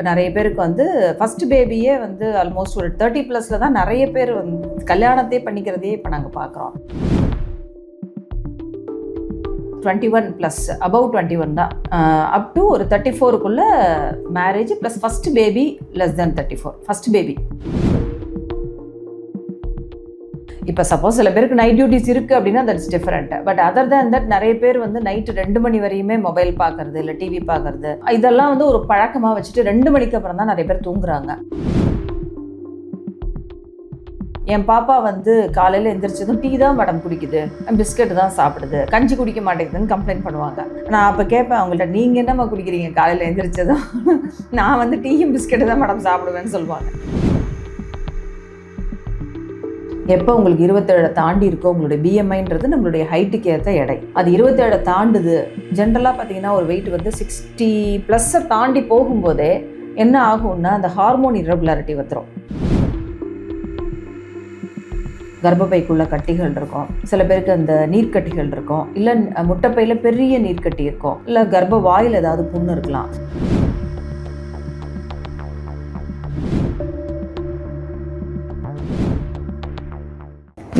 நிறைய பேருக்கு வந்து ஃபர்ஸ்ட் பேபியே வந்து ஆல்மோஸ்ட் ஒரு தேர்ட்டி ப்ளஸில் தான் நிறைய பேர் வந்து கல்யாணத்தையே பண்ணிக்கிறதையே இப்போ நாங்கள் பார்க்குறோம் twenty one plus above twenty one தான் அப் டு ஒரு thirty ஃபோருக்குள்ளே marriage plus first baby less then thirty four first baby இப்போ சப்போஸ் சில பேருக்கு நைட் டியூட்டிஸ் இருக்குது அப்படின்னா that's different but other than that நிறைய பேர் வந்து நைட்டு ரெண்டு மணி வரையுமே மொபைல் பார்க்கறது இல்லை டிவி பார்க்கறது இதெல்லாம் வந்து ஒரு பழக்கமாக வச்சுட்டு ரெண்டு மணிக்கு அப்புறம் தான் நிறைய பேர் தூங்குறாங்க. என் பாப்பா வந்து காலையில் எந்திரிச்சதும் டீ தான் மேடம் குடிக்குது. பிஸ்கட் தான் சாப்பிடுது. கஞ்சி குடிக்க மாட்டேங்குதுன்னு கம்ப்ளைண்ட் பண்ணுவாங்க. நான் அப்போ கேட்பேன் அவங்கள்ட்ட நீங்கள் என்னம்மா குடிக்கிறீங்க காலையில் எந்திரிச்சதும்? நான் வந்து டீயும் பிஸ்கெட்டு தான் மேடம் சாப்பிடுவேன்னு சொல்லுவாங்க. எப்போ உங்களுக்கு இருபத்தேழை தாண்டி இருக்கோ உங்களுடைய பிஎம்ஐன்றது நம்மளுடைய ஹைட்டுக்கு ஏற்ற எடை. அது இருபத்தேழை தாண்டுது. ஜென்ரலாக பார்த்தீங்கன்னா ஒரு வெயிட் வந்து சிக்ஸ்டி ப்ளஸ்ஸை தாண்டி போகும்போதே என்ன ஆகும்னா அந்த ஹார்மோன் irregularity வந்துடும் கர்ப்பப்பைக்குள்ள கட்டிகள் இருக்கும். சில பேருக்கு அந்த நீர்க்கட்டிகள் இருக்கும். இல்லை முட்டைப்பையில் பெரிய நீர்க்கட்டி இருக்கும். இல்லை கர்ப்ப வாயில் ஏதாவது புண்ணு இருக்கலாம்.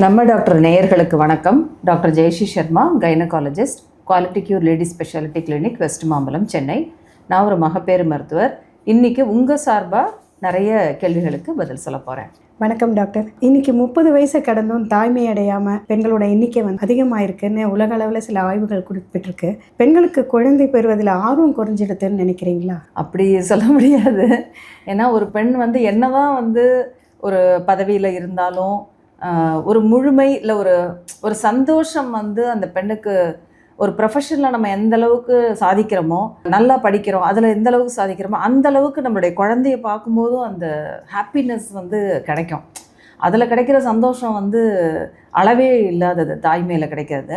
நம்ம டாக்டர் நேயர்களுக்கு வணக்கம். Doctor Jayashree Sharma gynaecologist quality cure lady speciality clinic West Mambalam Chennai நான் ஒரு மகப்பேறு மருத்துவர். இன்னைக்கு உங்கள் சார்பாக நிறைய கேள்விகளுக்கு பதில் சொல்ல போகிறேன் வணக்கம் டாக்டர். இன்னைக்கு முப்பது வயசு கடந்தும் தாய்மை அடையாம பெண்களோட எண்ணிக்கை வந்து அதிகமாயிருக்குன்னு உலக அளவில் சில ஆய்வுகள் குறிப்பிட்டிருக்கு. பெண்களுக்கு குழந்தை பெறுவதில் ஆர்வம் குறைஞ்சிடுதுன்னு நினைக்கிறீங்களா? அப்படி சொல்ல முடியாது. ஏன்னா ஒரு பெண் வந்து என்னதான் வந்து ஒரு பதவியில் இருந்தாலும் ஒரு முழுமை இல்லை ஒரு ஒரு சந்தோஷம் வந்து அந்த பெண்ணுக்கு ஒரு ப்ரொஃபஷனில் நம்ம எந்த அளவுக்கு சாதிக்கிறோமோ நல்லா படிக்கிறோம் அதில் எந்த அளவுக்கு சாதிக்கிறோமோ அந்த அளவுக்கு நம்மளுடைய குழந்தைய பார்க்கும்போதும் அந்த ஹாப்பினஸ் வந்து கிடைக்கும். அதில் கிடைக்கிற சந்தோஷம் வந்து அளவே இல்லாதது தாய்மையில் கிடைக்கிறது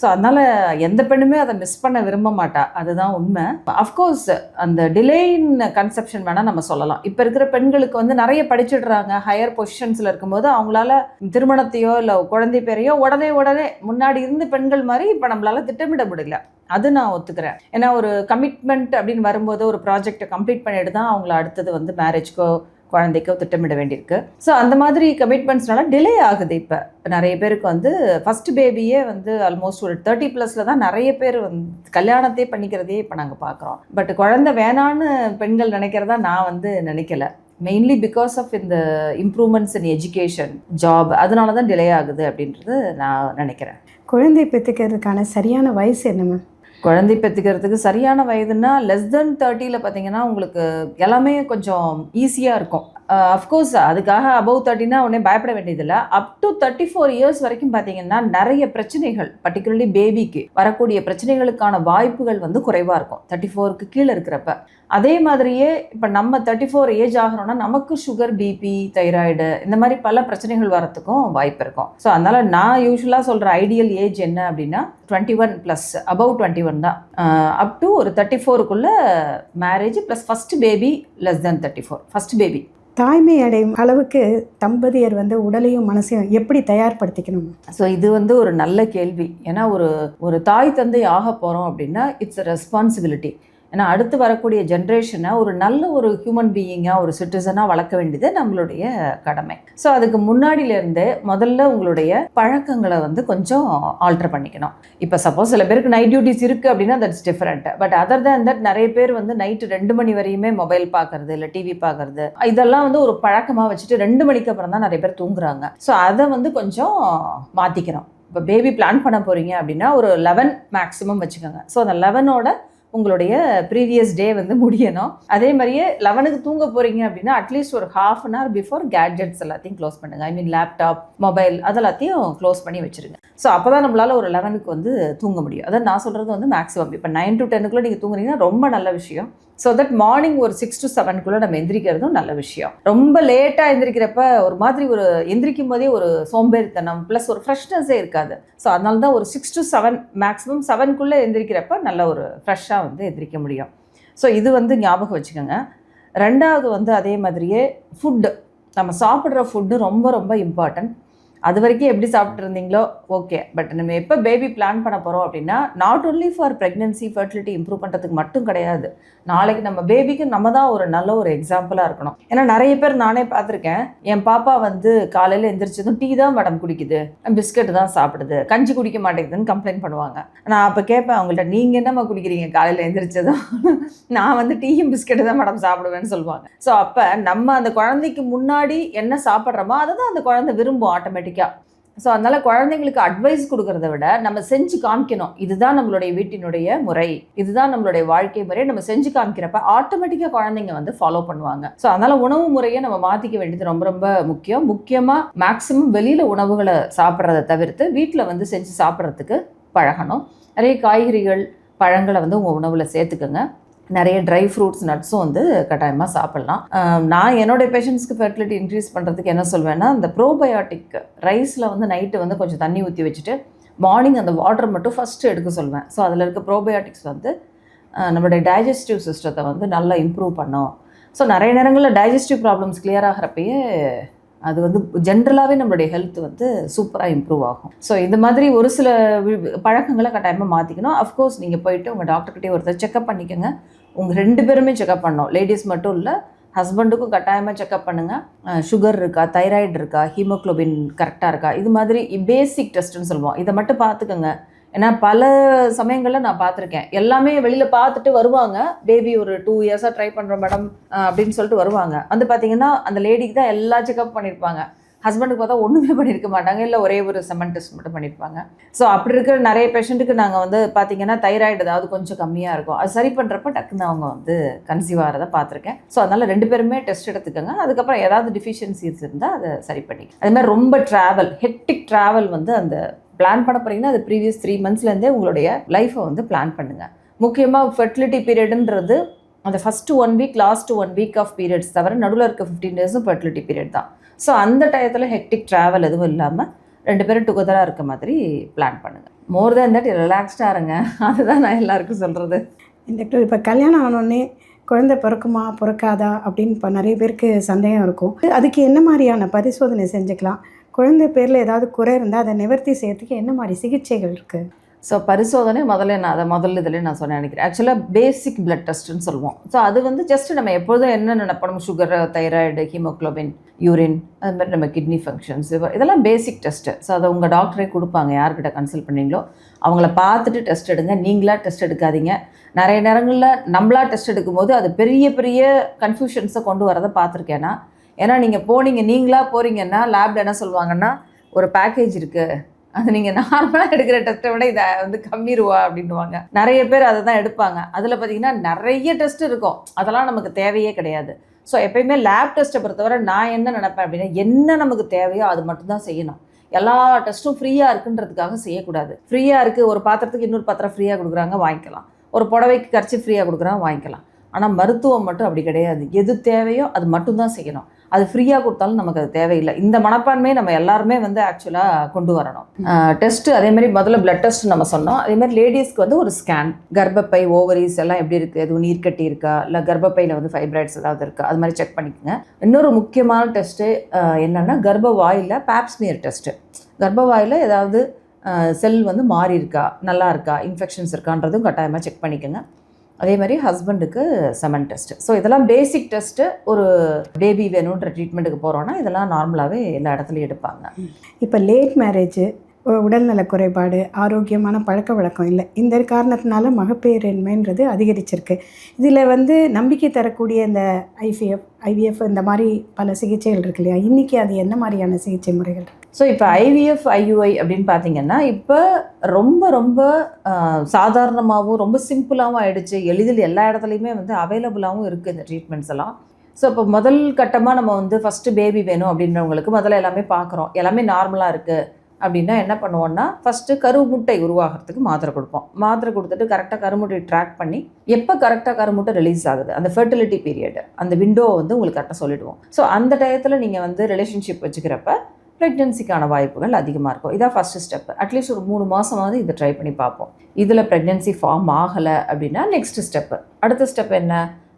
ஸோ அதனால் எந்த பெண்ணுமே அதை மிஸ் பண்ண விரும்ப மாட்டா. அதுதான் உண்மை. அஃப்கோர்ஸ் அந்த டிலேயின் கன்செப்ஷன் வேணால் நம்ம சொல்லலாம். இப்போ இருக்கிற பெண்களுக்கு வந்து நிறைய படிச்சிடுறாங்க. ஹையர் பொசிஷன்ஸில் இருக்கும்போது அவங்களால திருமணத்தையோ இல்லை குழந்தை பேரையோ உடனே உடனே முன்னாடி இருந்து பெண்கள் மாதிரி இப்போ நம்மளால திட்டமிட முடியல. அது நான் ஒத்துக்கிறேன். ஏன்னா ஒரு கமிட்மெண்ட் அப்படின்னு வரும்போது ஒரு ப்ராஜெக்டை கம்ப்ளீட் பண்ணிட்டு தான் அவங்கள அடுத்தது வந்து மேரேஜ்க்கோ குழந்தைக்கோ திட்டமிட வேண்டியிருக்கு. ஸோ அந்த மாதிரி கமிட்மெண்ட்ஸ்னால டிலே ஆகுது இப்போ. நிறைய பேருக்கு வந்து ஃபஸ்ட் பேபியே வந்து ஆல்மோஸ்ட் ஒரு தேர்ட்டி ப்ளஸில் தான் நிறைய பேர் வந்து கல்யாணத்தையே பண்ணிக்கிறதையே இப்போ நாங்கள் பார்க்குறோம் பட் குழந்தை வேணான்னு பெண்கள் நினைக்கிறதா நான் வந்து நினைக்கல. மெயின்லி பிகாஸ் ஆஃப் இந்த இம்ப்ரூவ்மெண்ட்ஸ் இன் எஜுகேஷன் ஜாப் அதனால தான் டிலே ஆகுது அப்படின்றது நான் நினைக்கிறேன். குழந்தை பெற்றுக்கிறதுக்கான சரியான வயசு என்ன மேம் குழந்தை பெற்றுக்கிறதுக்கு சரியான வயதுன்னா லெஸ் தென் தேர்ட்டியில் பார்த்தீங்கன்னா உங்களுக்கு எல்லாமே கொஞ்சம் ஈஸியாக இருக்கும். Uh, அஃப்கோர்ஸ் அதுக்காக அபவ் தேர்ட்டினா உடனே பயப்பட வேண்டியதில்லை. Up to thirty four years வரைக்கும் பார்த்தீங்கன்னா நிறைய பிரச்சனைகள் பர்டிகுலர்லி பேபிக்கு வரக்கூடிய பிரச்சனைகளுக்கான வாய்ப்புகள் வந்து குறைவாக இருக்கும். தேர்ட்டி ஃபோருக்கு கீழே இருக்கிறப்ப. அதே மாதிரியே இப்போ நம்ம தேர்ட்டி ஃபோர் ஏஜ் ஆகிறோம்னா நமக்கு சுகர் பிபி தைராய்டு இந்த மாதிரி பல பிரச்சனைகள் வரத்துக்கும் வாய்ப்பு இருக்கும். ஸோ அதனால் நான் யூஸ்வலாக சொல்கிற ஐடியல் ஏஜ் என்ன அப்படின்னா twenty one plus above twenty one தான் uh, அப் டு ஒரு thirty ஃபோருக்குள்ளே marriage plus first baby less then thirty four first baby தாய்மை அடையும் அளவுக்கு தம்பதியர் வந்து உடலையும் மனசையும் எப்படி தயார்படுத்திக்கணும்? ஸோ இது வந்து ஒரு நல்ல கேள்வி. ஏன்னா ஒரு ஒரு தாய் தந்தை ஆக போகிறோம் அப்படின்னா இட்ஸ் அ ரெஸ்பான்சிபிலிட்டி ஏன்னா அடுத்து வரக்கூடிய ஜென்ரேஷனை ஒரு நல்ல ஒரு ஹியூமன் பீயிங்காக ஒரு சிட்டிசனாக வளர்க்க வேண்டியது நம்மளுடைய கடமை. ஸோ அதுக்கு முன்னாடியிலேருந்தே முதல்ல உங்களுடைய பழக்கங்களை வந்து கொஞ்சம் ஆல்டர் பண்ணிக்கணும். இப்போ சப்போஸ் சில பேருக்கு நைட் டியூட்டிஸ் இருக்குது அப்படின்னா that's different but other than that நிறைய பேர் வந்து நைட்டு ரெண்டு மணி வரையுமே மொபைல் பார்க்கறது இல்லை டிவி பார்க்கறது இதெல்லாம் வந்து ஒரு பழக்கமாக வச்சுட்டு ரெண்டு மணிக்கு அப்புறம் தான் நிறைய பேர் தூங்குறாங்க. ஸோ அதை வந்து கொஞ்சம் மாற்றிக்கணும் இப்போ பேபி பிளான் பண்ண போகிறீங்க அப்படின்னா ஒரு லெவன் மேக்ஸிமம் வச்சுக்கோங்க. ஸோ அந்த லெவனோட உங்களுடைய ப்ரீவியஸ் டே வந்து முடியணும். அதே மாதிரியே லெவனுக்கு தூங்க போகிறீங்க அப்படின்னா அட்லீஸ்ட் ஒரு half an hour before gadgets எல்லாத்தையும் க்ளோஸ் பண்ணுங்கள் ஐ மீன் லேப்டாப் மொபைல் அதெல்லாத்தையும் க்ளோஸ் பண்ணி வச்சுருங்க. ஸோ அப்போ தான் நம்மளால் ஒரு லெவனுக்கு வந்து தூங்க முடியும். அதான் நான் சொல்கிறது வந்து மேக்ஸிமம் இப்போ நைன் டு டென்னுக்குள்ளே நீங்கள் தூங்குறீங்கன்னா ரொம்ப நல்ல விஷயம். ஸோ தட் மார்னிங் ஒரு சிக்ஸ் டு செவனுக்குள்ளே நம்ம எந்திரிக்கிறதும் நல்ல விஷயம். ரொம்ப லேட்டாக எந்திரிக்கிறப்ப ஒரு மாதிரி ஒரு எந்திரிக்கும் போதே ஒரு சோம்பேறித்தனம் ப்ளஸ் ஒரு ஃப்ரெஷ்னஸே இருக்காது. ஸோ அதனால தான் ஒரு சிக்ஸ் டு செவன் மேக்ஸிமம் செவனுக்குள்ளே எந்திரிக்கிறப்ப நல்ல ஒரு ஃப்ரெஷ்ஷாக வந்து எந்திரிக்க முடியும். ஸோ இது வந்து ஞாபகம் வச்சுக்கோங்க. ரெண்டாவது வந்து அதே மாதிரியே ஃபுட்டு நம்ம சாப்பிட்ற ஃபுட்டு ரொம்ப ரொம்ப இம்பார்ட்டன்ட் அது வரைக்கும் எப்படி சாப்பிட்டு இருந்தீங்களோ ஓகே பட் நம்ம எப்போ பேபி பிளான் பண்ண போகிறோம் அப்படின்னா not only for pregnancy fertility improve பண்ணுறதுக்கு மட்டும் கிடையாது. நாளைக்கு நம்ம பேபிக்கு நம்ம தான் ஒரு நல்ல ஒரு எக்ஸாம்பிளாக இருக்கணும். ஏன்னா நிறைய பேர் நானே பார்த்துருக்கேன். என் பாப்பா வந்து காலையில் எந்திரிச்சதும் டீ தான் மேடம் குடிக்குது. பிஸ்கட் தான் சாப்பிடுது. கஞ்சி குடிக்க மாட்டேங்குதுன்னு கம்ப்ளைண்ட் பண்ணுவாங்க. நான் அப்போ கேட்பேன் அவங்கள்ட்ட நீங்கள் என்னம்மா குடிக்கிறீங்க காலையில் எந்திரிச்சதும்? நான் வந்து டீயும் பிஸ்கெட்டு தான் மேடம் சாப்பிடுவேன்னு சொல்லுவாங்க. ஸோ அப்போ நம்ம அந்த குழந்தைக்கு முன்னாடி என்ன சாப்பிட்றோமோ அதை தான் அந்த குழந்தை விரும்பும் ஆட்டோமேட்டிக் ஆட்டோமேட்டிக்காக ஸோ அதனால் குழந்தைங்களுக்கு அட்வைஸ் கொடுக்கறத விட நம்ம செஞ்சு காமிக்கணும். இதுதான் நம்மளுடைய வீட்டினுடைய முறை. இதுதான் நம்மளுடைய வாழ்க்கை முறை. நம்ம செஞ்சு காமிக்கிறப்ப ஆட்டோமேட்டிக்காக குழந்தைங்க வந்து ஃபாலோ பண்ணுவாங்க. ஸோ அதனால் உணவு முறையை நம்ம மாற்றிக்க வேண்டியது ரொம்ப ரொம்ப முக்கியம். முக்கியமாக மேக்ஸிமம் வெளியில் உணவுகளை சாப்பிட்றத தவிர்த்து வீட்டில் வந்து செஞ்சு சாப்பிட்றதுக்கு பழகணும். நிறைய காய்கறிகள் பழங்களை வந்து உங்கள் உணவில் சேர்த்துக்கோங்க. நிறைய ட்ரை ஃப்ரூட்ஸ் நட்ஸும் வந்து கட்டாயமாக சாப்பிட்லாம். நான் என்னுடைய பேஷண்ட்ஸ்க்கு ஃபெர்டிலிட்டி இன்க்ரீஸ் பண்ணுறதுக்கு என்ன சொல்வேன்னா இந்த ப்ரோபயோட்டிக் ரைஸில் வந்து நைட்டு வந்து கொஞ்சம் தண்ணி ஊற்றி வச்சுட்டு மார்னிங் அந்த வாட்டர் மட்டும் ஃபஸ்ட்டு எடுக்க சொல்வேன். ஸோ அதில் இருக்க ப்ரோபயோட்டிக்ஸ் வந்து நம்மளுடைய டைஜஸ்டிவ் சிஸ்டத்தை வந்து நல்லா இம்ப்ரூவ் பண்ணும். ஸோ நிறைய நேரங்களில் டைஜஸ்டிவ் ப்ராப்ளம்ஸ் கிளியர் ஆகிறப்பயே அது வந்து ஜென்ரலாகவே நம்மளுடைய ஹெல்த் வந்து சூப்பராக இம்ப்ரூவ் ஆகும். ஸோ இந்த மாதிரி ஒரு சில வி- பழக்கங்களை கட்டாயமாக மாற்றிக்கணும் அஃப்கோர்ஸ் நீங்கள் போயிட்டு உங்கள் டாக்டர்கிட்டே ஒருத்தர் செக்அப் பண்ணிக்கோங்க. உங்கள் ரெண்டு பேருமே செக்அப் பண்ணோம் லேடிஸ் மட்டும் இல்லை ஹஸ்பண்டுக்கும் கட்டாயமாக செக்அப் பண்ணுங்கள் சுகர் இருக்கா தைராய்டு இருக்கா ஹீமோக்ளோபின் கரெக்டாக இருக்கா இது மாதிரி பேசிக் டெஸ்ட்டுன்னு சொல்லுவோம். இதை மட்டும் பார்த்துக்கோங்க. ஏன்னா பல சமயங்களில் நான் பார்த்துருக்கேன். எல்லாமே வெளியில் பார்த்துட்டு வருவாங்க. பேபி ஒரு டூ இயர்ஸாக ட்ரை பண்ணுறோம் மேடம் அப்படின்னு சொல்லிட்டு வருவாங்க. வந்து பார்த்தீங்கன்னா அந்த லேடிக்கு தான் எல்லா செக்அப் பண்ணியிருப்பாங்க ஹஸ்பண்டுக்கு பார்த்தா ஒன்றுமே பண்ணியிருக்க மாட்டாங்க. இல்லை ஒரே ஒரு செமன் டெஸ்ட் மட்டும் பண்ணியிருப்பாங்க ஸோ அப்படி இருக்கிற நிறைய பேஷண்ட்டுக்கு நாங்கள் வந்து பார்த்தீங்கன்னா தைராய்டு ஏதாவது கொஞ்சம் கம்மியாக இருக்கும். அது சரி பண்ணுறப்ப டக்குன்னு அவங்க வந்து கன்சீவ் ஆகிறத பார்த்துருக்கேன். ஸோ அதனால் ரெண்டு பேருமே டெஸ்ட் எடுத்துக்கோங்க. அதுக்கப்புறம் ஏதாவது டிஃபிஷியன்சிஸ் இருந்தால் அதை சரி பண்ணி அது மாதிரி ரொம்ப ட்ராவல் ஹெக்டிக் ட்ராவல் வந்து அந்த பிளான் பண்ண போகிறீங்கன்னா அது ப்ரீவியஸ் த்ரீ மந்த்ஸ்லேருந்தே உங்களுடைய லைஃப்பை வந்து பிளான் பண்ணுங்கள் முக்கியமாக ஃபெர்டிலிட்டி பீரியடுன்றது அந்த first one week last one week of periods தவிர நடுவில் இருக்க ஃபிஃப்டீன் டேஸும் ஃபெர்டிலிட்டி பீரியட் தான். ஸோ அந்த டயத்தில் ஹெக்டிக் ட்ராவல் எதுவும் இல்லாமல் ரெண்டு பேரும் டுகெதராக இருக்க மாதிரி பிளான் பண்ணுங்கள் மோர் தேன் தட் ரிலாக்ஸ்டாக இருங்க. அதுதான் நான் எல்லாருக்கும் சொல்கிறது டாக்டர் இப்போ கல்யாணம் ஆனோடனே குழந்தை பிறக்குமா பிறக்காதா அப்படின்னு இப்போ நிறைய பேருக்கு சந்தேகம் இருக்கும். அதுக்கு என்ன மாதிரியான பரிசோதனை செஞ்சுக்கலாம்? குழந்தை பேரில் ஏதாவது குறை இருந்தால் அதை நிவர்த்தி செய்யறதுக்கு என்ன மாதிரி சிகிச்சைகள் இருக்குது ஸோ பரிசோதனை முதல்ல நான் அதை முதல்ல இதில் நான் சொன்ன நினைக்கிறேன். ஆக்சுவலாக பேசிக் பிளட் டெஸ்ட்டுன்னு சொல்லுவோம். ஸோ அது வந்து ஜஸ்ட் நம்ம எப்பொழுதும் என்ன நினைப்பணும் சுகர் தைராய்டு ஹீமோக்ளோபின் யூரின் அது மாதிரி நம்ம கிட்னி ஃபங்க்ஷன்ஸ் இதெல்லாம் பேசிக் டெஸ்ட்டு ஸோ அதை உங்கள் டாக்டரே கொடுப்பாங்க. யார்கிட்ட கன்சல்ட் பண்ணீங்களோ அவங்கள பார்த்துட்டு டெஸ்ட் எடுங்க. நீங்களா டெஸ்ட் எடுக்காதீங்க. நிறைய நேரங்களில் நம்மளா டெஸ்ட் எடுக்கும்போது அது பெரிய பெரிய கன்ஃபியூஷன்ஸை கொண்டு வரதை பார்த்துருக்கேன்னா ஏன்னா நீங்கள் போனீங்க நீங்களாக போகிறீங்கன்னா லேபில் என்ன சொல்லுவாங்கன்னா ஒரு பேக்கேஜ் இருக்குது அது நீங்கள் நார்மலாக எடுக்கிற டெஸ்ட்டை விட இதை வந்து கம்மி ரூபா அப்படின்னுவாங்க. நிறைய பேர் அதை தான் எடுப்பாங்க. அதில் பார்த்தீங்கன்னா நிறைய டெஸ்ட் இருக்கும். அதெல்லாம் நமக்கு தேவையே கிடையாது. ஸோ எப்பயுமே லேப் டெஸ்ட்டை பொறுத்தவரை நான் என்ன நினைப்பேன் அப்படின்னா என்ன நமக்கு தேவையோ அது மட்டும்தான் செய்யணும். எல்லா டெஸ்ட்டும் ஃப்ரீயாக இருக்குன்றதுக்காக செய்யக்கூடாது. ஃப்ரீயாக இருக்குது ஒரு பாத்திரத்துக்கு இன்னொரு பாத்திரம் ஃப்ரீயாக கொடுக்குறாங்க வாங்கிக்கலாம். ஒரு புடவைக்கு கரைச்சி ஃப்ரீயாக கொடுக்குறாங்க வாங்கிக்கலாம். ஆனால் மருத்துவம் மட்டும் அப்படி கிடையாது. எது தேவையோ அது மட்டும்தான் செய்யணும். அது ஃப்ரீயாக கொடுத்தாலும் நமக்கு அது தேவையில்லை. இந்த மனப்பான்மையை நம்ம எல்லாருமே வந்து ஆக்சுவலாக கொண்டு வரணும். டெஸ்ட்டு அதே மாதிரி முதல்ல பிளட் டெஸ்ட் நம்ம சொன்னோம். அதே மாதிரி லேடிஸ்க்கு வந்து ஒரு ஸ்கேன் கர்ப்பப்பை ஓவரிஸ் எல்லாம் எப்படி இருக்குது எதுவும் நீர்க்கட்டி இருக்கா? இல்லை கர்ப்பப்பையில் வந்து ஃபைப்ராய்ட்ஸ் ஏதாவது இருக்கா? அது மாதிரி செக் பண்ணிக்கோங்க. இன்னொரு முக்கியமான டெஸ்ட்டு என்னென்னா கர்ப்ப வாயில் பேப்ஸ்மியர் டெஸ்ட்டு கர்ப்ப வாயில் ஏதாவது செல் வந்து மாறி இருக்கா நல்லா இருக்கா? இன்ஃபெக்ஷன்ஸ் இருக்கான்றதும் கட்டாயமாக செக் பண்ணிக்கோங்க. அதே மாதிரி ஹஸ்பண்டுக்கு செமன் டெஸ்ட்டு ஸோ இதெல்லாம் பேசிக் டெஸ்ட்டு ஒரு பேபி வேணுன்ற ட்ரீட்மெண்ட்டுக்கு போகிறோன்னா இதெல்லாம் நார்மலாகவே எல்லா இடத்துலையும் எடுப்பாங்க. இப்போ லேட் மேரேஜு உடல்நல குறைபாடு ஆரோக்கியமான பழக்க வழக்கம் இல்லை. இந்த காரணத்தினால மகப்பேறின்மைன்றது அதிகரிச்சிருக்கு. இதில் வந்து நம்பிக்கை தரக்கூடிய இந்த ஐபிஎஃப் ஐவிஎஃப் இந்த மாதிரி பல சிகிச்சைகள் இருக்கு இல்லையா? இன்றைக்கி அது என்ன மாதிரியான சிகிச்சை முறைகள் ஸோ இப்போ ஐவிஎஃப் ஐயுஐ அப்படின்னு பார்த்தீங்கன்னா இப்போ ரொம்ப ரொம்ப சாதாரணமாகவும் ரொம்ப சிம்பிளாகவும் ஆயிடுச்சு. எளிதில் எல்லா இடத்துலையுமே வந்து அவைலபிளாகவும் இருக்குது இந்த ட்ரீட்மெண்ட்ஸ் எல்லாம். ஸோ இப்போ முதல் கட்டமாக நம்ம வந்து ஃபஸ்ட்டு பேபி வேணும் அப்படின்றவங்களுக்கு முதல்ல எல்லாமே பார்க்குறோம் எல்லாமே நார்மலாக இருக்குது அப்படின்னா என்ன பண்ணுவோன்னா ஃபஸ்ட்டு கருமுட்டை உருவாகிறதுக்கு மாத்திரை கொடுப்போம். மாத்திரை கொடுத்துட்டு கரெக்டாக கருமுட்டை ட்ராக் பண்ணி எப்போ கரெக்டாக கருமுட்டை ரிலீஸ் ஆகுது? அந்த ஃபெர்டிலிட்டி பீரியட் அந்த விண்டோவை வந்து உங்களுக்கு கரெக்டாக சொல்லிடுவோம். ஸோ அந்த டயத்தில் நீங்கள் வந்து ரிலேஷன்ஷிப் வச்சுக்கிறப்ப ப்ரெக்னென்சிக்கான வாய்ப்புகள் அதிகமாக இருக்கும். இதான் ஃபஸ்ட்டு ஸ்டெப் அட்லீஸ்ட் ஒரு மூணு மாதமாவது இதை ட்ரை பண்ணி பார்ப்போம். இதில் ப்ரெக்னென்சி ஃபார்ம் ஆகலை அப்படின்னா நெக்ஸ்ட் ஸ்டெப்பு அடுத்த ஸ்டெப் என்ன?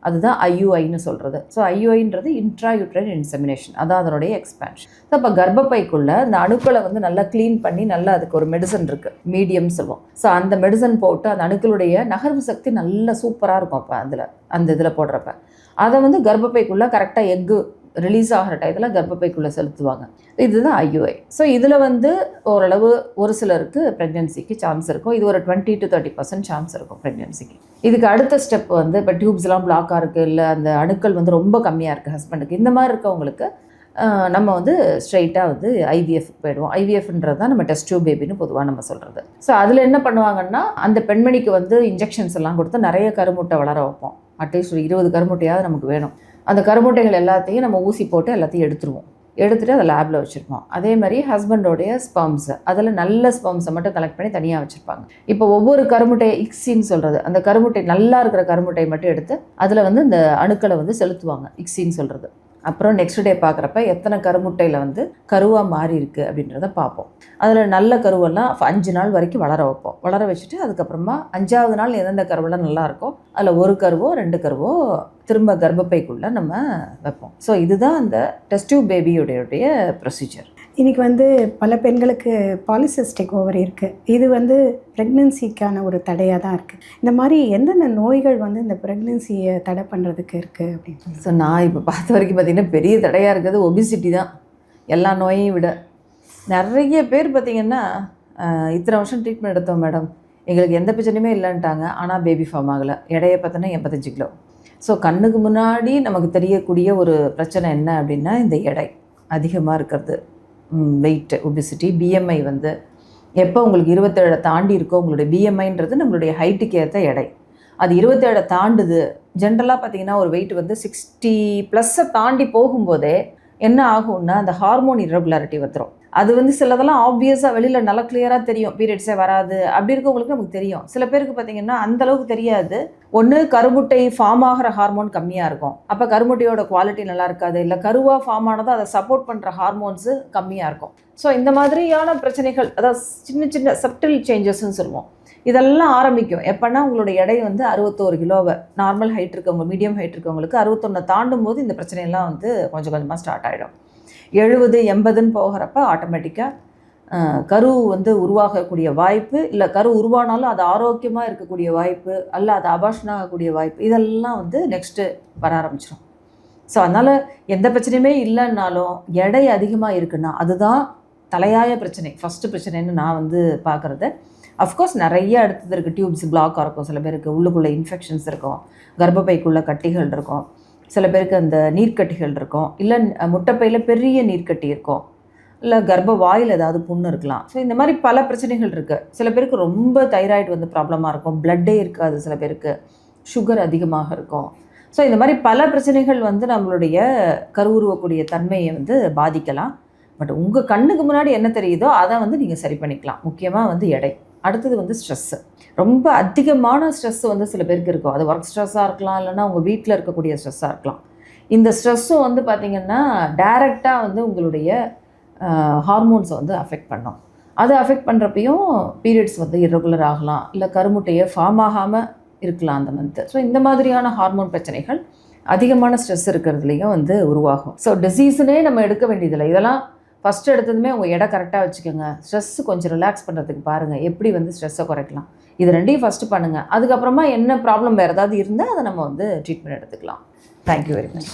அதுதான் ஐயுஐன்னு சொல்கிறது ஸோ ஐயுஐன்றது இன்ட்ராயூட்ரைன் இன்செமினேஷன் அதான் அதனுடைய எக்ஸ்பேன்ஷன் ஸோ அப்போ கர்ப்பப்பைக்குள்ளே அந்த அணுக்களை வந்து நல்லா க்ளீன் பண்ணி நல்லா அதுக்கு ஒரு மெடிசன் இருக்குது மீடியம் சொல்லுவோம். ஸோ அந்த மெடிசன் போட்டு அந்த அணுக்களுடைய நகர்வு சக்தி நல்லா சூப்பராக இருக்கும் அப்போ அதில் அந்த இதில் போடுறப்ப. அதை வந்து கர்ப்பப்பைக்குள்ளே கரெக்டாக எக்கு ரிலீஸ் ஆகிற டயத்தில் கர்ப்பப்பைக்குள்ளே செலுத்துவாங்க. இதுதான் ஐயுஐ ஸோ இதில் வந்து ஓரளவு ஒரு சிலருக்கு ப்ரெக்னென்சிக்கு சான்ஸ் இருக்கும். இது ஒரு twenty to thirty percent chance இருக்கும் ப்ரெக்னென்சிக்கு இதுக்கு அடுத்த ஸ்டெப் வந்து இப்போ டியூப்ஸ்லாம் பிளாக்காக இருக்குது இல்லை அந்த அணுக்கள் வந்து ரொம்ப கம்மியாக இருக்குது ஹஸ்பண்டுக்கு இந்த மாதிரி இருக்கவங்களுக்கு நம்ம வந்து ஸ்ட்ரைட்டாக வந்து ஐவிஎஃப் போயிடுவோம். ஐவிஎஃப்ன்றது தான் நம்ம டெஸ்ட் டியூப் பேபின்னு பொதுவாக நம்ம சொல்கிறது ஸோ அதில் என்ன பண்ணுவாங்கன்னா அந்த பெண்மணிக்கு வந்து இன்ஜெக்ஷன்ஸ் எல்லாம் கொடுத்து நிறைய கருமுட்டை வளர வைப்போம். அட்லீஸ்ட் ஒரு இருபது கருமுட்டையாவது நமக்கு வேணும். அந்த கருமுட்டைகள் எல்லாத்தையும் நம்ம ஊசி போட்டு எல்லாத்தையும் எடுத்துருவோம். எடுத்துகிட்டு அதை லேபில் வச்சுருப்போம். அதே மாதிரி ஹஸ்பண்டோடைய ஸ்பம்ஸ் அதில் நல்ல ஸ்பம்ஸை மட்டும் கலெக்ட் பண்ணி தனியாக வச்சுருப்பாங்க. இப்போ ஒவ்வொரு கருமுட்டை இக்ஸின்னு சொல்கிறது அந்த கருமுட்டை நல்லா இருக்கிற கருமுட்டையை மட்டும் எடுத்து அதில் வந்து இந்த அணுக்களை வந்து செலுத்துவாங்க. இக்ஸின்னு சொல்கிறது அப்புறம் நெக்ஸ்ட் டே பார்க்குறப்ப எத்தனை கருமுட்டையில் வந்து கருவாக மாறி இருக்குது அப்படின்றத பார்ப்போம். அதில் நல்ல கருவெல்லாம் அஞ்சு நாள் வரைக்கும் வளர வைப்போம். வளர வச்சுட்டு அதுக்கப்புறமா அஞ்சாவது நாள் எந்தெந்த கருவெல்லாம் நல்லாயிருக்கோ அதில் ஒரு கருவோ ரெண்டு கருவோ திரும்ப கர்ப்பப்பைக்குள்ளே நம்ம வைப்போம். ஸோ இதுதான் அந்த டெஸ்டிவ் பேபியுடைய ப்ரொசீஜர் இன்றைக்கி வந்து பல பெண்களுக்கு பாலிசிஸ்டிக் ஓவரி இருக்குது இது வந்து ப்ரெக்னென்சிக்கான ஒரு தடையாக தான் இருக்குது இந்த மாதிரி எந்தெந்த நோய்கள் வந்து இந்த ப்ரெக்னென்சியை தடை பண்ணுறதுக்கு இருக்குது அப்படின்னு ஸோ நான் இப்போ பார்த்த வரைக்கும் பார்த்தீங்கன்னா பெரிய தடையாக இருக்கிறது ஒபிசிட்டி தான். எல்லா நோயையும் விட. நிறைய பேர் பார்த்திங்கன்னா இத்தனை வருஷம் ட்ரீட்மெண்ட் எடுத்தோம் மேடம் எங்களுக்கு எந்த பிரச்சனையுமே இல்லைன்ட்டாங்க. ஆனால் பேபி ஃபார்ம் ஆகலை. இடையை பார்த்தோன்னா எண்பத்தஞ்சு கிலோ. ஸோ கண்ணுக்கு முன்னாடி நமக்கு தெரியக்கூடிய ஒரு பிரச்சனை என்ன அப்படின்னா இந்த எடை அதிகமாக இருக்கிறது. வெயிட்டு ஒபிசிட்டி பிஎம்ஐ வந்து எப்போ உங்களுக்கு இருபத்தேழை தாண்டி இருக்கோ உங்களுடைய பிஎம்ஐன்றது நம்மளுடைய ஹைட்டுக்கு ஏற்ற எடை. அது இருபத்தேழை தாண்டுது. ஜென்ரலாக பார்த்தீங்கன்னா ஒரு வெயிட் வந்து சிக்ஸ்டி ப்ளஸ்ஸை தாண்டி போகும்போதே என்ன ஆகும்னா அந்த ஹார்மோன் இரகுலாரிட்டி வந்துடும் அது வந்து சிலதெல்லாம் ஆப்வியஸாக வெளியில் நல்லா கிளியராக தெரியும். பீரியட்ஸே வராது. அப்படி இருக்கவங்களுக்கு நமக்கு தெரியும். சில பேருக்கு பார்த்தீங்கன்னா அந்த அளவுக்கு தெரியாது. ஒன்று கருமுட்டை ஃபார்ம் ஆகிற ஹார்மோன் கம்மியாக இருக்கும். அப்போ கருமுட்டையோட குவாலிட்டி நல்லா இருக்காது. இல்லை கருவாக ஃபார்ம் ஆனதோ அதை சப்போர்ட் பண்ணுற ஹார்மோன்ஸு கம்மியாக இருக்கும். ஸோ இந்த மாதிரியான பிரச்சனைகள் அதாவது சின்ன சின்ன சப்டில் சேஞ்சஸ்ன்னு சொல்லுவோம். இதெல்லாம் ஆரம்பிக்கும். எப்போனா உங்களோட எடை வந்து அறுபத்தோரு கிலோவை. நார்மல் ஹைட் இருக்கவங்க மீடியம் ஹைட் இருக்கவங்களுக்கு அறுபத்தொன்று தாண்டும் போது இந்த பிரச்சனையெல்லாம் வந்து கொஞ்சம் கொஞ்சமாக ஸ்டார்ட் ஆகிடும் எழுபது எண்பதுன்னு போகிறப்ப ஆட்டோமேட்டிக்காக கரு வந்து உருவாகக்கூடிய வாய்ப்பு இல்லை கரு உருவானாலும் அது ஆரோக்கியமாக இருக்கக்கூடிய வாய்ப்பு அல்ல அது அபாஷன் ஆகக்கூடிய வாய்ப்பு இதெல்லாம் வந்து நெக்ஸ்ட்டு வர ஆரம்பிச்சிடும் ஸோ அதனால் எந்த பிரச்சனையுமே இல்லைன்னாலும் எடை அதிகமாக இருக்குன்னா அதுதான் தலையாய பிரச்சனை. ஃபஸ்ட்டு பிரச்சனைன்னு நான் வந்து பார்க்குறது. அஃப்கோர்ஸ் நிறைய அடுத்தது இருக்குது டியூப்ஸ் பிளாக்காக இருக்கும். சில பேருக்கு உள்ளுக்குள்ளே இன்ஃபெக்ஷன்ஸ் இருக்கும். கர்ப்பப்பைக்குள்ளே கட்டிகள் இருக்கும். சில பேருக்கு அந்த நீர்க்கட்டிகள் இருக்கும். இல்லை முட்டைப்பையில் பெரிய நீர்க்கட்டி இருக்கும். இல்லை கர்ப்ப வாயில் ஏதாவது புண்ணு இருக்கலாம். ஸோ இந்த மாதிரி பல பிரச்சனைகள் இருக்குது சில பேருக்கு ரொம்ப தைராய்டு வந்து ப்ராப்ளமாக இருக்கும். பிளட்டே இருக்காது சில பேருக்கு. சுகர் அதிகமாக இருக்கும். ஸோ இந்த மாதிரி பல பிரச்சனைகள் வந்து நம்மளுடைய கருவுருவக்கூடிய தன்மையை வந்து பாதிக்கலாம். பட் உங்கள் கண்ணுக்கு முன்னாடி என்ன தெரியுதோ அதை வந்து நீங்கள் சரி பண்ணிக்கலாம். முக்கியமாக வந்து எடை. அடுத்தது வந்து ஸ்ட்ரெஸ்ஸு ரொம்ப அதிகமான ஸ்ட்ரெஸ் வந்து சில பேருக்கு இருக்கும். அது ஒர்க் ஸ்ட்ரெஸ்ஸாக இருக்கலாம் இல்லைன்னா உங்கள் வீட்டில் இருக்கக்கூடிய ஸ்ட்ரெஸ்ஸாக இருக்கலாம். இந்த ஸ்ட்ரெஸ்ஸும் வந்து பார்த்திங்கன்னா டைரெக்டாக வந்து உங்களுடைய ஹார்மோன்ஸை வந்து அஃபெக்ட் பண்ணும். அது அஃபெக்ட் பண்ணுறப்பையும் பீரியட்ஸ் வந்து இரெகுலர் ஆகலாம். இல்லை கருமுட்டையை ஃபார்ம் ஆகாமல் இருக்கலாம் அந்த மந்த்து ஸோ இந்த மாதிரியான ஹார்மோன் பிரச்சனைகள் அதிகமான ஸ்ட்ரெஸ் இருக்கிறதுலையும் வந்து உருவாகும். ஸோ டிசீஸ்னே நம்ம எடுக்க வேண்டியதில்லை. இதெல்லாம் ஃபஸ்ட்டு எடுத்ததுமே உங்கள் இடம் கரெக்டாக வச்சுக்கோங்க. ஸ்ட்ரெஸ் கொஞ்சம் ரிலாக்ஸ் பண்ணுறதுக்கு பாருங்கள் எப்படி வந்து ஸ்ட்ரெஸ்ஸை குறைக்கலாம்? இது ரெண்டையும் ஃபஸ்ட்டு பண்ணுங்கள் அதுக்கப்புறமா என்ன ப்ராப்ளம் வேறு ஏதாவது இருந்தால் அதை நம்ம வந்து ட்ரீட்மெண்ட் எடுத்துக்கலாம். Thank you very much